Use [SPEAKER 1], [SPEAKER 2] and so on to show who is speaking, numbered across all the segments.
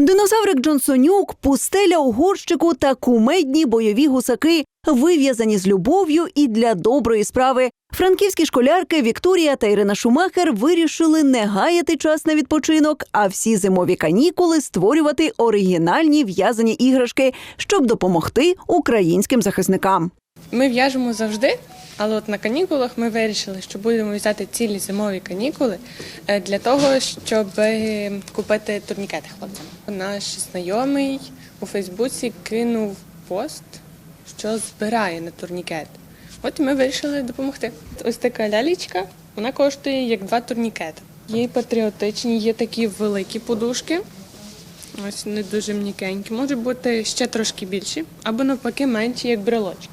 [SPEAKER 1] Динозаврик Джонсонюк, пустеля у горщику та кумедні бойові гусаки, вив'язані з любов'ю і для доброї справи. Франківські школярки Вікторія та Ірина Шумахер вирішили не гаяти час на відпочинок, а всі зимові канікули створювати оригінальні в'язані іграшки, щоб допомогти українським захисникам.
[SPEAKER 2] Ми в'яжемо завжди, але от на канікулах ми вирішили, що будемо взяти цілі зимові канікули е, для того, щоб е, купити турнікети хлопцям. Наш знайомий у Фейсбуці кинув пост, що збирає на турнікет. От ми вирішили допомогти. Ось така лялічка, вона коштує як два турнікети. Є патріотичні, є такі великі подушки. Ось вони дуже м'якенькі, можуть бути ще трошки більші, або навпаки менші, як брелочки.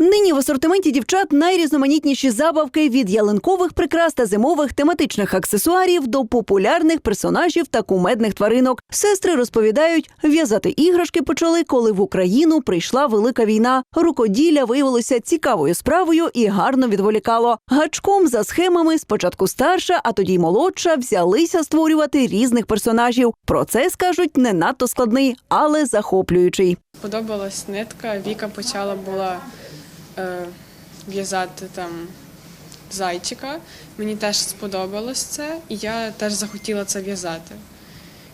[SPEAKER 1] Нині в асортименті дівчат найрізноманітніші забавки від ялинкових прикрас та зимових тематичних аксесуарів до популярних персонажів та кумедних тваринок. Сестри розповідають, в'язати іграшки почали, коли в Україну прийшла велика війна. Рукоділля виявилося цікавою справою і гарно відволікало. Гачком за схемами спочатку старша, а тоді й молодша взялися створювати різних персонажів. Процес кажуть не надто складний, але захоплюючий.
[SPEAKER 2] Подобалась нитка. Віка почала була в'язати там зайчика. Мені теж сподобалось це, і я теж захотіла це в'язати.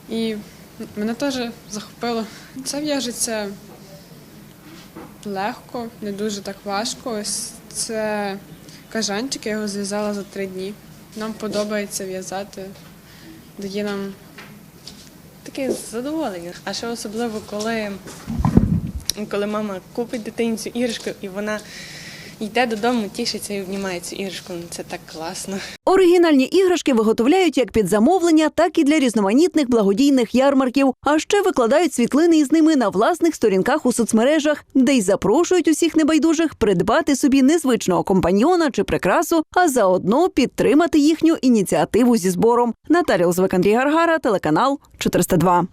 [SPEAKER 2] І мене теж захопило. Це в'яжеться легко, не дуже так важко. Ось це кажанчик, я його зв'язала за три дні. Нам подобається в'язати, дає нам таке задоволення. А ще особливо, коли коли мама купить дитині цю іграшку, і вона йде додому, тішиться і обнімає цю іграшку. Ну, Це так класно.
[SPEAKER 1] Оригінальні іграшки виготовляють як під замовлення, так і для різноманітних благодійних ярмарків. А ще викладають світлини із ними на власних сторінках у соцмережах, де й запрошують усіх небайдужих придбати собі незвичного компаньйона чи прикрасу, а заодно підтримати їхню ініціативу зі збором. Наталія Лозвик, Андрій Гаргара, телеканал 402.